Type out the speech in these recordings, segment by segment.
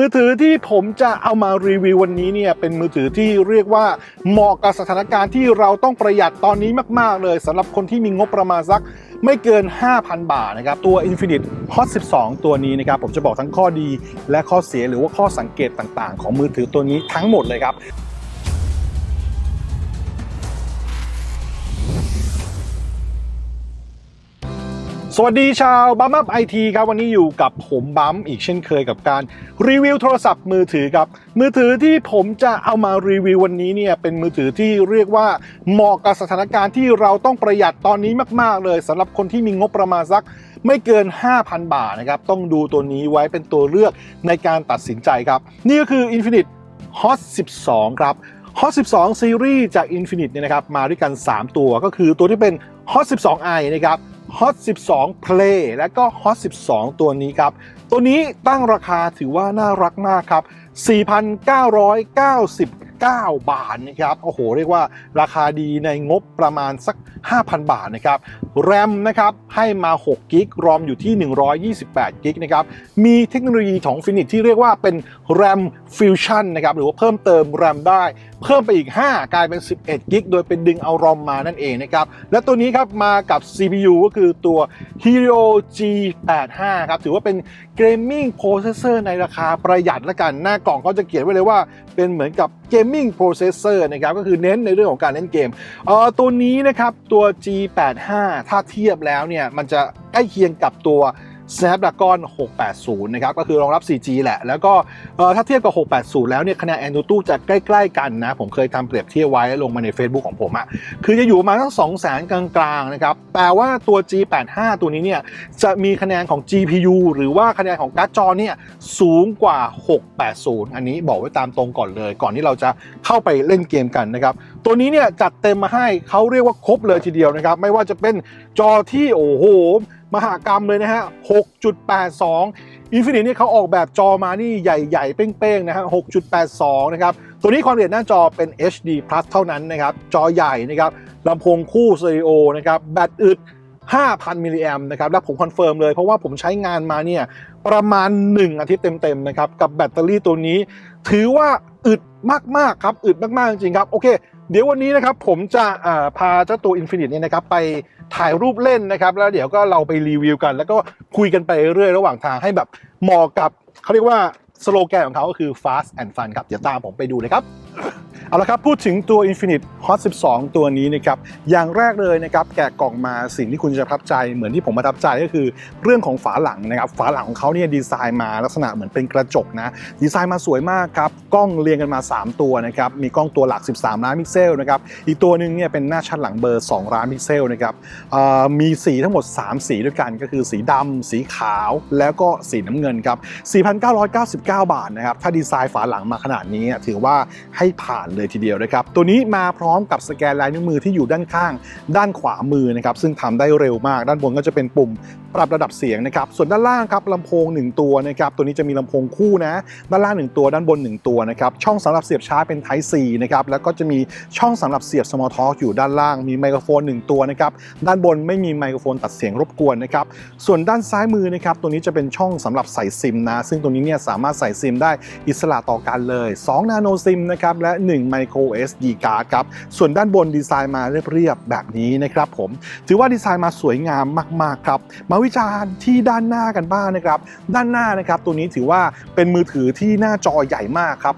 มือถือที่ผมจะเอามารีวิววันนี้เนี่ยเป็นมือถือที่เรียกว่าเหมาะกับสถานการณ์ที่เราต้องประหยัดตอนนี้มาก ๆ เลยสำหรับคนที่มีงบประมาณสักไม่เกิน 5,000 บาทนะครับ ตัว Infinix Hot 12 ตัวนี้นะครับ ผมจะบอกทั้งข้อดีและข้อเสียหรือว่าข้อสังเกตต่างๆ ของมือถือตัวนี้ทั้งหมดเลยครับ สวัสดีชาวบัมอัพไอทีครับ วันนี้อยู่กับผมบัมอีกเช่นเคยกับการรีวิวโทรศัพท์มือถือครับ มือถือที่ผมจะเอามารีวิววันนี้เนี่ยเป็นมือถือที่เรียกว่าเหมาะกับสถานการณ์ที่เราต้องประหยัดตอนนี้มาก ๆ เลยสำหรับคนที่มีงบประมาณสักไม่เกิน 5,000 บาทนะครับ ต้องดูตัวนี้ไว้เป็นตัวเลือกในการตัดสินใจครับ นี่ก็คือ Infinix Hot 12 ครับ Hot 12ซีรีส์จาก Infinix เนี่ยนะครับมาด้วยกัน 3 ตัวก็คือตัวที่เป็น Hot 12i นะครับ Hot 12 Play และก็ Hot 12 ตัวนี้ครับ ตัวนี้ตั้งราคาถือว่าน่ารักมากครับ 4,999 บาทนะครับโอ้โหเรียกว่าราคาดีในงบประมาณสัก 5,000 บาทนะครับแรมนะครับให้มา6กิกรอมอยู่ที่ 128กิกนะครับมีเทคโนโลยีของ Infinix ที่เรียกว่าเป็น RAM Fusion นะครับหรือว่าเพิ่มเติม RAM ได้ เพิ่มไปอีก 5 กลายเป็น 11กิกโดยเป็นดึงเอารอมมานั่นเองนะครับและตัวนี้ครับมากับ CPU ก็คือตัว Helio G85 ครับถือว่าเป็น Gaming Processor ในราคาประหยัดละกัน หน้ากล่องเขาจะเขียนไว้เลยว่าเป็นเหมือนกับเกม Gaming Processor นะครับก็คือเน้นในเรื่องของการเล่นเกมเอ่อตัวนี้นะครับตัว G85 ถ้าเทียบแล้วเนี่ยมันจะใกล้เคียงกับตัว Snapdragon 680 นะครับ ก็คือรองรับ 4G แหละ แล้วก็ถ้าเทียบกับ 680 แล้วเนี่ยคะแนน AnTuTu จะใกล้ๆกันนะ ผมเคยทำเปรียบเทียบไว้ลงมาใน Facebook ของผมอะคือจะอยู่มาณทั้ง2 0 0 0 0 0กลางๆ นะครับแต่ว่าตัว G85 ตัวนี้เนี่ยจะมีคะแนนของ GPU หรือว่าคะแนนของการ์ดจอเนี่ยสูงกว่า 680 อันนี้บอกไว้ตามตรงก่อนเลย ก่อนที่เราจะเข้าไปเล่นเกมกันนะครับ ตัวนี้เนี่ยจัดเต็มมาให้เขาเรียกว่าครบเลยทีเดียวนะครับ ไม่ว่าจะเป็นจอที่โอ้โห มหากรรมเลยนะฮะ 6.82 Infinix เนี่ยเขาออกแบบจอมานี่ใหญ่ๆ เป้งๆ นะฮะ 6.82 นะครับ ตัวนี้ความละเอียดหน้าจอเป็น HD Plus เท่านั้นนะครับ จอใหญ่นะครับลำโพงคู่สเตอริโอนะครับ แบตอึด 5,000 มิลลิแอมนะครับ และผมคอนเฟิร์มเลย เพราะว่าผมใช้งานมาเนี่ยประมาณ 1 อาทิตย์เต็มๆ นะครับ กับแบตเตอรี่ตัวนี้ ถือว่าอึดมากๆ ครับ อึดมากๆ จริงๆ ครับ โอเค เดี๋ยววันนี้นะครับผมจะพาเจ้าตัว Infinix เนี่ยนะครับไป ถ่ายรูปเล่นนะครับ แล้วเดี๋ยวก็เราไปรีวิวกัน แล้วก็คุยกันไปเรื่อยระหว่างทางให้แบบเหมาะกับเขาเรียกว่า สโลแกนของเขาก็คือ fast and fun ครับ เดี๋ยวตามผมไปดูเลยครับ เอาละครับพูดถึงตัว Infinix Hot 12 ตัวนี้นะครับอย่างแรกเลยนะครับแกะกล่องมาสิ่งที่คุณจะประทับใจ เหมือนที่ผมประทับใจก็คือเรื่องของฝาหลังนะครับฝาหลังของเขาเนี่ยดีไซน์มาลักษณะเหมือนเป็นกระจกนะดีไซน์มาสวยมากครับกล้องเรียงกันมา 3 ตัวนะครับมีกล้องตัวหลัก 13 ล้านพิกเซลนะครับอีกตัวหนึ่งเนี่ยเป็นหน้าชัดหลังเบอร์ 2 ล้านพิกเซลนะครับอ่อมีสีทั้งหมด 3 สีด้วยกันก็คือสีดำสีขาวแล้วก็สีน้ำเงินครับ4,999บาทนะครับ ถ้าดีไซน์ฝาหลังมาขนาดนี้ถือว่าให้ผ่านเลยทีเดียวนะครับ ตัวนี้มาพร้อมกับสแกนลายนิ้วมือที่อยู่ด้านข้าง ด้านขวามือนะครับ ซึ่งทำได้เร็วมาก ด้านบนก็จะเป็นปุ่มปรับระดับเสียงนะครับ ส่วนด้านล่างครับลำโพง 1 ตัวนะครับ ตัวนี้จะมีลำโพงคู่นะ ด้านล่าง 1 ตัว ด้านบน 1 ตัวนะครับ ช่องสำหรับเสียบชาร์จเป็น Type C นะครับ แล้วก็จะมีช่องสำหรับเสียบ Small Talk อยู่ด้านล่าง มีไมโครโฟน 1 ตัวนะครับ ด้านบนไม่มีไมโครโฟนตัดเสียงรบกวนนะครับ ส่วนด้านซ้ายมือนะครับ ตัวนี้จะเป็นช่องสำหรับใส่ซิมนะ ซึ่งตัวนี้เนี่ยสามารถใส่ซิมได้อิสระต่อกันเลย 2 นาโนซิมนะครับและ 1 micro SD card ครับ ส่วนด้านบนดีไซน์มาเรียบๆแบบนี้นะครับผม ถือว่าดีไซน์มาสวยงามมากๆครับ มาวิจารณ์ที่ด้านหน้ากันบ้างนะครับ ด้านหน้านะครับตัวนี้ถือว่าเป็นมือถือที่หน้าจอใหญ่มากครับ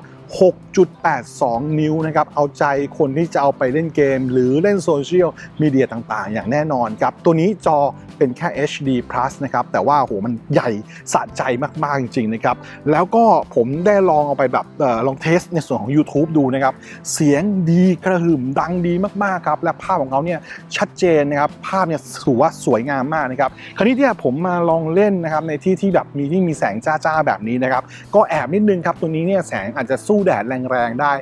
6.82 นิ้วนะครับ เอาใจคนที่จะเอาไปเล่นเกม หรือเล่นโซเชียลมีเดียต่างๆ อย่างแน่นอนครับ ตัวนี้จอเป็นแค่ HD Plus นะครับ แต่ว่าโหมันใหญ่สะใจมาก ๆ จริง ๆ นะครับ แล้วก็ผมได้ลองเอาไปแบบออลองเทสในส่วนของ YouTube ดูนะครับ เสียงดีกระหึ่มดังดีมาก ๆ ครับ และภาพของเขาเนี่ยชัดเจนนะครับ ภาพเนี่ยถือว่าสวยงามมากนะครับ คราวนี้เนี่ยผมมาลองเล่นนะครับในที่ที่แบบมีที่มีแสงจ้า ๆ แบบนี้นะครับ ก็แอบนิดนึงครับ ตัวนี้เนี่ยแสงอาจจะสู้แดดแรงๆได้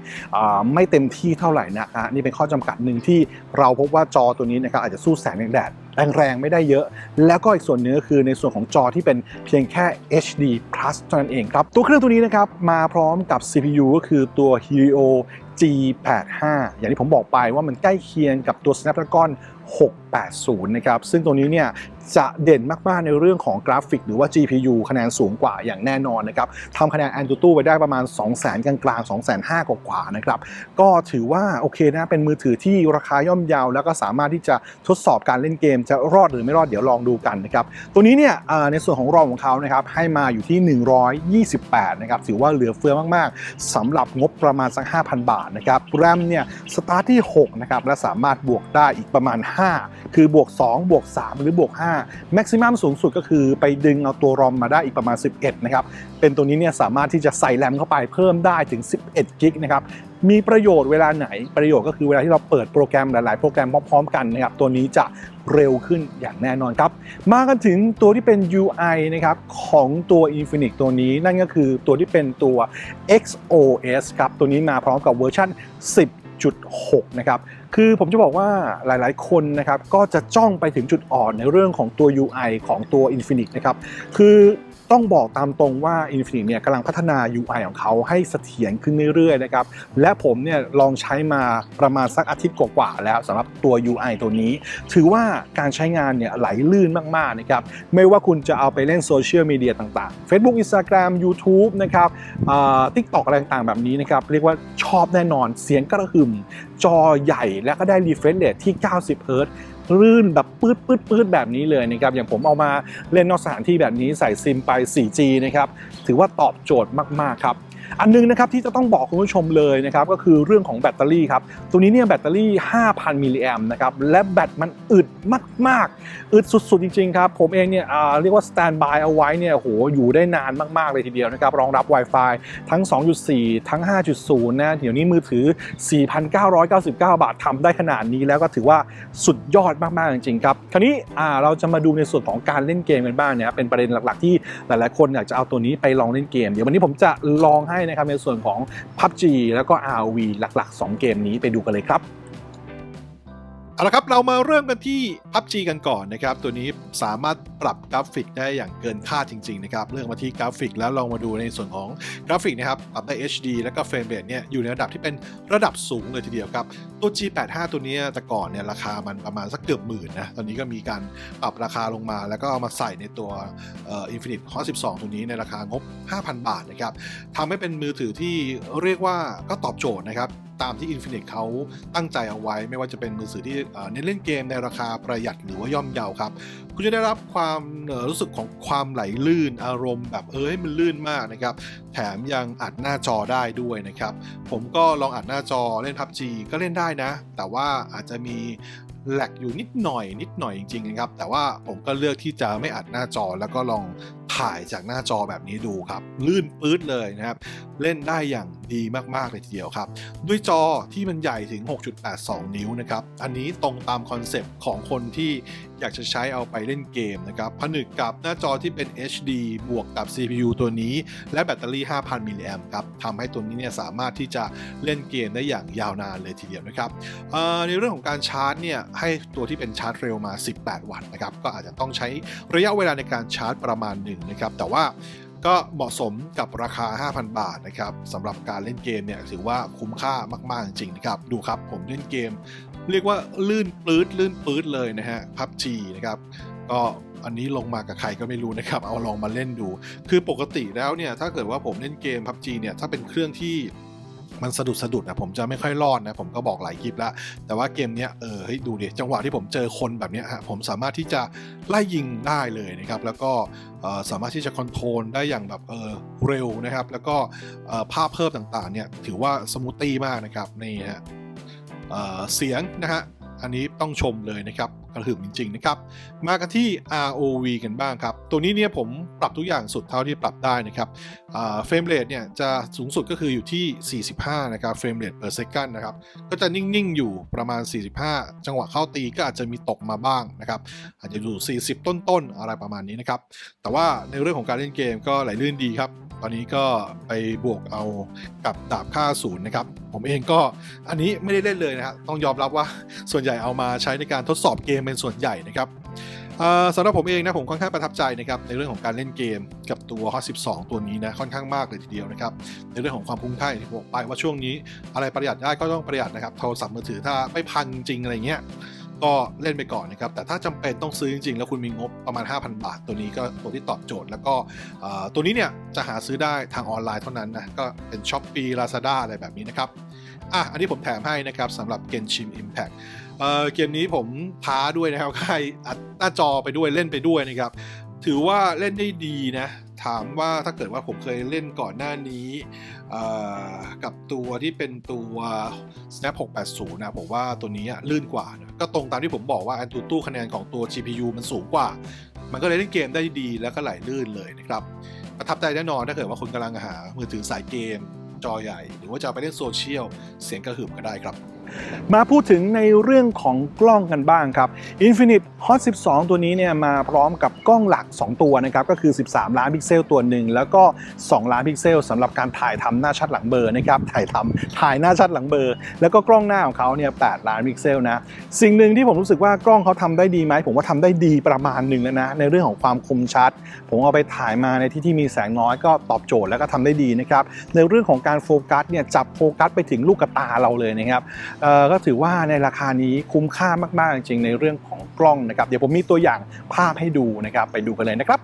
ไม่เต็มที่เท่าไหร่นะฮะนี่เป็นข้อจำกัดหนึ่งที่เราพบว่าจอตัวนี้นะครับอาจจะสู้แสงแดดแรงๆไม่ได้เยอะ แล้วก็อีกส่วนหนึงก็คือในส่วนของจอที่เป็นเพียงแค่ HD Plus เท่านั้นเองครับ ตัวเครื่องตัวนี้นะครับมาพร้อมกับ CPU ก็คือตัว Helio G85 อย่างที่ผมบอกไปว่ามันใกล้เคียงกับตัว Snapdragon 2080 นะครับ ซึ่งตัวนี้เนี่ยจะเด่นมากๆในเรื่องของกราฟิก หรือว่า GPU คะแนนสูงกว่าอย่างแน่นอนนะครับทำคะแนน AnTuTu ไปได้ประมาณ 200,000 กลางๆ 2,500กว่าๆนะครับ ก็ถือว่าโอเคนะ เป็นมือถือที่ราคาย่อมเยาว แล้วก็สามารถที่จะทดสอบการเล่นเกม จะรอดหรือไม่รอดเดี๋ยวลองดูกันนะครับ ตัวนี้เนี่ยในส่วนของรอมของเขานะครับให้มาอยู่ที่ 128 นะครับ ถือว่าเหลือเฟือมากๆสำหรับงบประมาณสัก 5,000 บาทนะครับ แรมเนี่ยสตาร์ทที่ 6 นะครับ และสามารถบวกได้อีกประมาณ5 คือบวก 2 บวก 3 หรือบวก5แม็กซิมัมสูงสุดก็คือไปดึงเอาตัวรอมมาได้อีกประมาณ 11 นะครับ เป็นตัวนี้เนี่ยสามารถที่จะใส่แรมเข้าไปเพิ่มได้ถึง 11 กิกนะครับมีประโยชน์เวลาไหนประโยชน์ก็คือเวลาที่เราเปิดโปรแกรมหลาย ๆ โปรแกรมพร้อม ๆ กันนะครับตัวนี้จะเร็วขึ้นอย่างแน่นอนครับ มากันถึงตัวที่เป็น UI นะครับของตัว Infinix ตัวนี้นั่นก็คือตัวที่เป็นตัว XOS ครับตัวนี้มาพร้อมกับเวอร์ชัน 1.6นะครับ คือผมจะบอกว่าหลายๆ คนนะครับ ก็จะจ้องไปถึงจุดอ่อนในเรื่องของตัว UI ของตัว Infinix นะครับ คือต้องบอกตามตรงว่า Infinix เนี่ยกำลังพัฒนา UI ของเขาให้เสถียรขึ้นเรื่อยๆ นะครับ และผมเนี่ยลองใช้มาประมาณสักอาทิตย์กว่าๆ แล้วสำหรับตัว UI ตัวนี้ ถือว่าการใช้งานเนี่ยไหลลื่นมากๆ นะครับ ไม่ว่าคุณจะเอาไปเล่นโซเชียลมีเดียต่างๆ Facebook Instagram YouTube นะครับทิกตอกอะไรต่างๆ แบบนี้นะครับ เรียกว่าชอบแน่นอน เสียงกระหึ่มจอใหญ่และก็ได้ refresh rate ที่ 90เฮิรตซ์รื่นแบบปื๊ดปื๊ดปื๊ดแบบนี้เลยนะครับ อย่างผมเอามาเล่นนอกสถานที่แบบนี้ใส่ซิมไป 4G นะครับ ถือว่าตอบโจทย์มาก ๆ ครับ อันนึงนะครับที่จะต้องบอกคุณผู้ชมเลยนะครับก็คือเรื่องของแบตเตอรี่ครับตัวนี้เนี่ยแบตเตอรี่ 5,000 มิลลิแอมนะครับและแบตมันอึดมากๆ อึดสุดๆ จริงๆครับผมเองเนี่ยเรียกว่าสแตนบายเอาไว้เนี่ยโหอยู่ได้นานมากๆเลยทีเดียวนะครับรองรับ Wi-Fi ทั้ง 2.4 ทั้ง 5.0 นะเดี๋ยวนี้มือถือ 4,999 บาททำได้ขนาดนี้แล้วก็ถือว่าสุดยอดมากๆจริงๆครับคราวนี้เราจะมาดูในส่วนของการเล่นเกมกันบ้างเนี่ยเป็นประเด็นหลักๆ ที่หลายๆคนอยากจะเอาตัวนี้ไปลองเล่นเกม เดี๋ยววันนี้ผมจะลองให้ในะครับในส่วนของ PUBG แล้วก็ ROV หลัก ๆ 2 เกมนี้ไปดูกันเลยครับ เอาละครับ เรามาเริ่มกันที่ PUBG กันก่อนนะครับ ตัวนี้สามารถปรับกราฟิกได้อย่างเกินคาดจริง ๆ นะครับ เรื่องมาที่กราฟิกแล้วลองมาดูในส่วนของกราฟิกนะครับปรับได้ HD แล้วก็เฟรมเรทเนี่ยอยู่ในระดับที่เป็นระดับสูงเลยทีเดียวครับ ตัว G85 ตัวนี้แต่ก่อนเนี่ยราคามันประมาณสักเกือบหมื่นนะ ตอนนี้ก็มีการปรับราคาลงมา แล้วก็เอามาใส่ในตัวเอ่อ Infinite Hot 12 ตัวนี้ในราคางบ 5,000 บาทนะครับทำให้เป็นมือถือที่เรียกว่าก็ตอบโจทย์นะครับ ตามที่ Infinix เขาตั้งใจเอาไว้ ไม่ว่าจะเป็นมือถือที่เน้นเล่นเกมในราคาประหยัดหรือว่าย่อมเยาครับ คุณจะได้รับความรู้สึกของความไหลลื่นอารมณ์แบบเออให้มันลื่นมากนะครับ แถมยังอัดหน้าจอได้ด้วยนะครับ ผมก็ลองอัดหน้าจอเล่น PUBG ก็เล่นได้นะ แต่ว่าอาจจะมีแหลกอยู่นิดหน่อยนิดหน่อยจริงๆนะครับ แต่ว่าผมก็เลือกที่จะไม่อัดหน้าจอแล้วก็ลอง ถ่ายจากหน้าจอแบบนี้ดูครับ ลื่นปื๊ดเลยนะครับ เล่นได้อย่างดีมาก ๆ เลยทีเดียวครับ ด้วยจอที่มันใหญ่ถึง 6.82 นิ้วนะครับ อันนี้ตรงตามคอนเซปต์ของคนที่อยากจะใช้เอาไปเล่นเกมนะครับผนึกกับหน้าจอที่เป็น HD บวกกับ CPU ตัวนี้ และแบตเตอรี่ 5,000 มิลลิแอมครับทำให้ตัวนี้เนี่ยสามารถที่จะเล่นเกมได้อย่างยาวนานเลยทีเดียวนะครับในเรื่องของการชาร์จเนี่ยให้ตัวที่เป็นชาร์จเร็วมา 18 วัตต์นะครับก็อาจจะต้องใช้ระยะเวลาในการชาร์จประมาณหนึ่งนะครับ แต่ว่าก็เหมาะสมกับราคา 5,000 บาทนะครับสำหรับการเล่นเกมเนี่ยถือว่าคุ้มค่ามาก ๆ จริงๆนะครับ ดูครับผมเล่นเกม เรียกว่าลื่นปื๊ดลื่นปื๊ดเลยนะฮะพับจีนะครับก็อันนี้ลงมากับใครก็ไม่รู้นะครับ เอาลองมาเล่นดู คือปกติแล้วเนี่ยถ้าเกิดว่าผมเล่นเกมพับจีเนี่ยถ้าเป็นเครื่องที่ มันสะดุดสะดุดนะผมจะไม่ค่อยรอดนะผมก็บอกหลายคลิปแล้ว แต่ว่าเกมเนี้ยเออเฮ้ยดูดิจังหวะที่ผมเจอคนแบบเนี้ยฮะผมสามารถที่จะไล่ยิงได้เลยนะครับแล้วก็สามารถที่จะคอนโทรลได้อย่างแบบเออเร็วนะครับ แล้วก็ภาพเพิ่มต่างๆเนี่ยถือว่าสมูทตี้มากนะครับนี่ฮะเเสียงนะฮะอันนี้ต้องชมเลยนะครับ ระหึ่มจริงๆนะครับ มากันที่ ROV กันบ้างครับ ตัวนี้เนี่ยผมปรับทุกอย่างสุดเท่าที่ปรับได้นะครับเฟรมเรทเนี่ยจะสูงสุดก็คืออยู่ที่ 45 นะครับเฟรมเรท per second นะครับ ก็จะนิ่งๆ อยู่ประมาณ 45 จังหวะเข้าตีก็อาจจะมีตกมาบ้างนะครับ อาจจะอยู่ 40 ต้นๆ อะไรประมาณนี้นะครับ แต่ว่าในเรื่องของการเล่นเกมก็ไหลลื่นดีครับ ตอนนี้ก็ไปบวกเอากับดาบค่าศูนย์นะครับ ผมเองก็อันนี้ไม่ได้เล่นเลยนะครับต้องยอมรับว่าส่วนใหญ่เอามาใช้ในการทดสอบเกมเป็นส่วนใหญ่นะครับสำหรับผมเองนะผมค่อนข้างประทับใจนะครับในเรื่องของการเล่นเกมกับตัว Hot 12 ตัวนี้นะค่อนข้างมากเลยทีเดียวนะครับในเรื่องของความคุ้มค่าที่บอกไปว่าช่วงนี้อะไรประหยัดได้ก็ต้องประหยัดนะครับโทรศัพท์มือถือถ้าไม่พังจริงอะไรเงี้ย ก็เล่นไปก่อนนะครับ แต่ถ้าจำเป็นต้องซื้อจริง ๆ แล้วคุณมีงบประมาณ 5,000 บาท ตัวนี้ก็ตัวที่ตอบโจทย์ แล้วก็ตัวนี้เนี่ยจะหาซื้อได้ทางออนไลน์เท่านั้นนะ ก็เป็น s h อ p e e Lazada อะไรแบบนี้นะครับ อะ อันนี้ผมแถมให้นะครับสำหรับ Genshin Impact เออเกมนี้ผมท้าด้วยนะครับใครอัดหน้าจอไปด้วยเล่นไปด้วยนะครับ ถือว่าเล่นได้ดีนะ ถามว่าถ้าเกิดว่าผมเคยเล่นก่อนหน้านี้กับตัวที่เป็นตัว Snap 680 นะผมว่าตัวนี้ลื่นกว่านะก็ตรงตามที่ผมบอกว่า AnTuTu คะแนนของตัว GPU มันสูงกว่า มันก็เลยเล่นเกมได้ดีแล้วก็ไหลลื่นเลยนะครับประทับใจแน่นอนถ้าเกิดว่าคุณกำลังหามือถือสายเกมจอใหญ่ หรือว่าจะไปเล่นโซเชียลเสียงกระหึ่มก็ได้ครับ มาพูดถึงในเรื่องของกล้องกันบ้างครับ Infinite Hot 12 ตัวนี้เนี่ยมาพร้อมกับกล้องหลัก 2 ตัวนะครับก็คือ 13 ล้านพิกเซลตัวหนึ่งแล้วก็ 2 ล้านพิกเซลสำหรับการถ่ายทำหน้าชัดหลังเบอร์นะครับถ่ายทำถ่ายหน้าชัดหลังเบอร์ แล้วก็กล้องหน้าของเขาเนี่ย8ล้านพิกเซลนะ สิ่งหนึ่งที่ผมรู้สึกว่ากล้องเขาทำได้ดีไหมผมว่าทำได้ดีประมาณหนึ่งแล้วนะในเรื่องของความคมชัด ผมเอาไปถ่ายมาในที่ที่มีแสงน้อยก็ตอบโจทย์แล้วก็ทำได้ดีนะครับในเรื่องของการโฟกัสเนี่ยจับโฟกัสไปถึงลูกตาเราเลยนะครับก็ถือว่าในราคานี้คุ้มค่ามากๆจริงในเรื่องของกล้องนะครับ เดี๋ยวผมมีตัวอย่างภาพให้ดูนะครับ ไปดูกันเลยนะครับ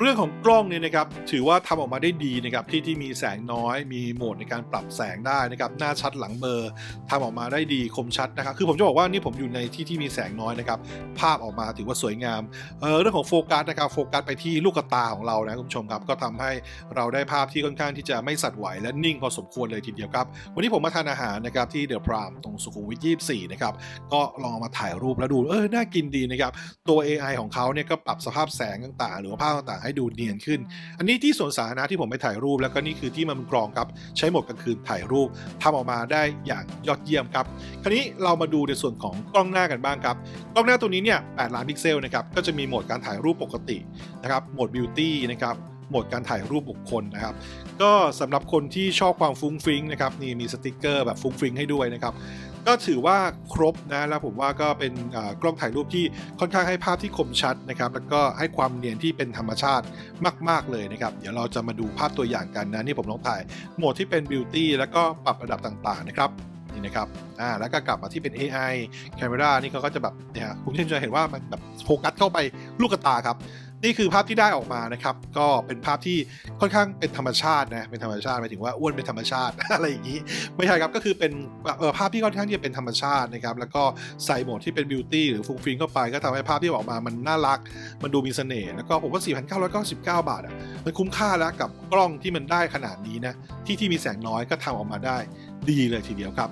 เรื่องของกล้องเนี่ยนะครับถือว่าทำออกมาได้ดีนะครับที่ที่มีแสงน้อย มีโหมดในการปรับแสงได้นะครับหน้าชัดหลังเบลอร์ทำออกมาได้ดีคมชัดนะครับคือผมจะบอกว่านี่ผมอยู่ในที่ที่มีแสงน้อยนะครับภาพออกมาถือว่าสวยงามเเรื่องของโฟกัสนะครับโฟกัสไปที่ลูกตาของเรานะคุณผู้ชมครับก็ทำให้เราได้ภาพที่ค่อนข้างที่จะไม่สั่นไหวและนิ่งพอสมควรเลยทีเดียวครับวันนี้ผมมาทานอาหารนะครับที่เดอะพรามตรงสุขุมวิท24นะครับก็ลองเอามาถ่ายรูปแล้วดูเออน่ากินดีนะครับตัว AI ของเขาเนี่ยก็ปรับสภาพแสงต่างๆ หรือว่าภาพต่างๆให้ดูเนียนขึ้น อันนี้ที่สวนสาธารณะที่ผมไปถ่ายรูป แล้วก็นี่คือที่มันกรองครับ ใช้โหมดกลางคืนถ่ายรูปทำออกมาได้อย่างยอดเยี่ยมครับ คราวนี้เรามาดูในส่วนของกล้องหน้ากันบ้างครับ กล้องหน้าตัวนี้เนี่ย8ล้านพิกเซลนะครับ ก็จะมีโหมดการถ่ายรูปปกตินะครับโหมดบิวตี้นะครับโหมดการถ่ายรูปบุคคลนะครับ ก็สำหรับคนที่ชอบความฟุ้งฟริ้งนะครับนี่มีสติกเกอร์แบบฟุ้งฟริ้งให้ด้วยนะครับ ก็ถือว่าครบนะแล้วผมว่าก็เป็นกล้องถ่ายรูปที่ค่อนข้างให้ภาพที่คมชัดนะครับ แล้วก็ให้ความเนียนที่เป็นธรรมชาติมาก ๆ เลยนะครับ เดี๋ยวเราจะมาดูภาพตัวอย่างกันนะนี่ผมลองถ่ายโหมดที่เป็นบิวตี้แล้วก็ปรับระดับต่างๆนะครับนี่นะครับ อ่า แล้วก็กลับมาที่เป็น AI Camera นี่เขาก็จะแบบเนี่ยคุณเช่นจะเห็นว่ามันแบบโฟกัสเข้าไปลูกตาครับ นี่คือภาพที่ได้ออกมานะครับ ก็เป็นภาพที่ค่อนข้างเป็นธรรมชาตินะเป็นธรรมชาติหมายถึงว่าอ้วนเป็นธรรมชาติอะไรอย่างนี้ ไม่ใช่ครับก็คือเป็นภาพที่ค่อนข้างที่จะเป็นธรรมชาตินะครับแล้วก็ใส่โหมดที่เป็นบิวตี้หรือฟุ้งฟิ้งเข้าไป ก็ทำให้ภาพที่ออกมามันน่ารัก มันดูมีเสน่ห์แล้วก็ผมว่า 4,999 บาทอะมันคุ้มค่าแล้วกับกล้องที่มันได้ขนาดนี้นะที่ที่มีแสงน้อยก็ทำออกมาได้ดีเลยทีเดียวครับ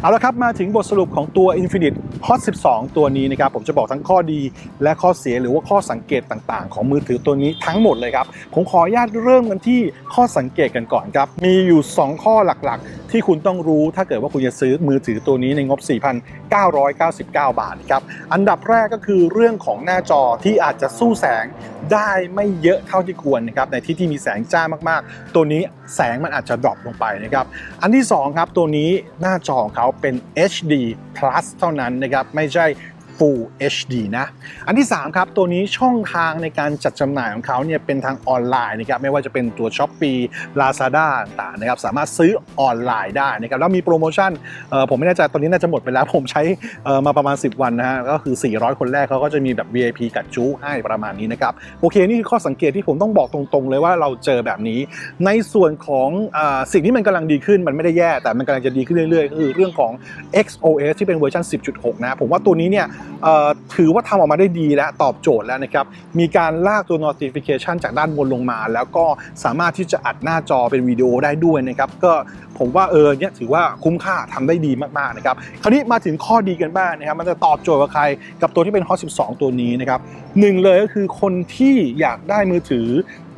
เอาละครับ มาถึงบทสรุปของตัว Infinite Hot 12 ตัวนี้นะครับ ผมจะบอกทั้งข้อดีและข้อเสียหรือว่าข้อสังเกตต่างๆ ของมือถือตัวนี้ทั้งหมดเลยครับ ผมขออนุญาตเริ่มกันที่ข้อสังเกตกันก่อนครับ มีอยู่ 2 ข้อหลักๆ ที่คุณต้องรู้ถ้าเกิดว่าคุณจะซื้อมือถือตัวนี้ในงบ 4,999 บาทครับ อันดับแรกก็คือเรื่องของหน้าจอที่อาจจะสู้แสง ได้ไม่เยอะเท่าที่ควรนะครับในที่ที่มีแสงจ้ามากๆ ตัวนี้แสงมันอาจจะดรอปลงไปนะครับอันที่2ครับตัวนี้หน้าจอของเขาเป็น HD Plus เท่านั้นนะครับไม่ใช่ Full HD นะ อันที่ 3 ครับ ตัวนี้ช่องทางในการจัดจำหน่ายของเขาเนี่ยเป็นทางออนไลน์นะครับ ไม่ว่าจะเป็นตัว s h อ p e e Lazada ต่างๆนะครับ สามารถซื้อออนไลน์ได้นะครับ แล้วมีโปรโมชั่นเอ่อผมไม่แน่ใจตอนนี้น่าจะหมดไปแล้ว ผมใช้มาประมาณ 10 วันนะฮะ ก็คือ 400 คนแรกเขาก็จะมีแบบ VIP กับจู๊ให้ประมาณนี้นะครับ โอเค นี่คือข้อสังเกตที่ผมต้องบอกตรงๆ เลยว่าเราเจอแบบนี้ ในส่วนของอาสิ่งที่มันกำลังดีขึ้นมันไม่ได้แย่ แต่มันกำลังจะดีขึ้นเรื่อยๆ ก็คือเรื่องของ XOS ที่เป็นเวอร์ชัน10.6 นะ ผมว่าตัวนี้เนี่ยถือว่าทำออกมาได้ดีและตอบโจทย์แล้วนะครับ มีการลากตัว notification จากด้านบนลงมา แล้วก็สามารถที่จะอัดหน้าจอเป็นวิดีโอได้ด้วยนะครับ ก็ ผมว่าเออเนี่ยถือว่าคุ้มค่าทำได้ดีมากๆนะครับคราวนี้มาถึงข้อดีกันบ้างนะครับ มันจะตอบโจทย์กับใครกับตัวที่เป็น Hot 12 ตัวนี้นะครับหนึ่งเลยก็คือคนที่อยากได้มือถือ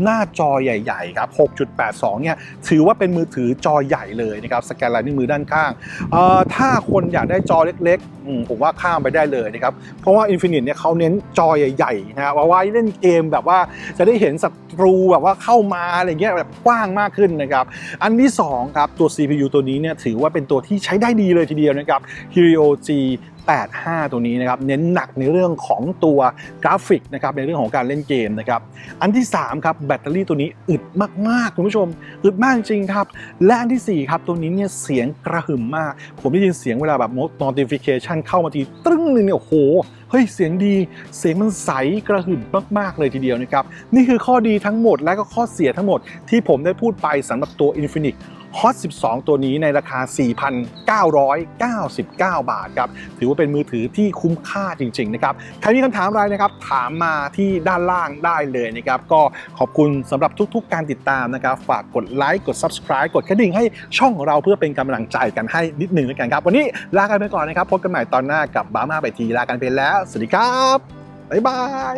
หน้าจอใหญ่ ๆ ครับ 6.82 เนี่ย ถือว่าเป็นมือถือจอใหญ่เลยนะครับ สแกนลายนิ้วมือด้านข้างออถ้าคนอยากได้จอเล็กๆ ผมว่าข้ามไปได้เลยนะครับ เพราะว่า Infinite เนี่ยเขาเน้นจอใหญ่ๆ นะว่าไว้เล่นเกมแบบว่าจะได้เห็นศัตรูแบบว่าเข้ามาอะไรเงี้ยแบบกว้างมากขึ้นนะครับ อันที่สองครับตัว CPU ตัวนี้เนี่ยถือว่าเป็นตัวที่ใช้ได้ดีเลยทีเดียวนะครับ Helio G 85 ตัวนี้นะครับเน้นหนักในเรื่องของตัวกราฟิกนะครับในเรื่องของการเล่นเกมนะครับอันที่3ครับแบตเตอรี่ตัวนี้อึดมากๆคุณผู้ชม อึดมากจริงครับ และอันทีสี่4ครับตัวนี้เนี่ยเสียงกระหึ่มมาก ผมได้ยินเสียงเวลาแบบ notification เข้ามาทีตึ้งนึงเนี่ยโอ้โหเฮ้ยเสียงดีเสียงมันใสกระหึ่มมากๆเลยทีเดียวนะครับนี่คือข้อดีทั้งหมดและก็ข้อเสียทั้งหมดที่ผมได้พูดไปสำหรับตัว Infinix Hot 12 ตัวนี้ในราคา 4,999 บาทครับ ถือว่าเป็นมือถือที่คุ้มค่าจริงๆนะครับ ใครมีคำถามอะไรนะครับ ถามมาที่ด้านล่างได้เลยนะครับ ก็ขอบคุณสำหรับทุกๆ การติดตามนะครับ ฝากกดไลค์กด Subscribe กดกระดิ่งให้ช่องเราเพื่อเป็นกำลังใจกันให้นิดหนึ่งแล้วกันครับ วันนี้ลากันไปก่อนนะครับ พบกันใหม่ตอนหน้ากับบามาไปทีลากันไปแล้ว สวัสดีครับบ๊ายบาย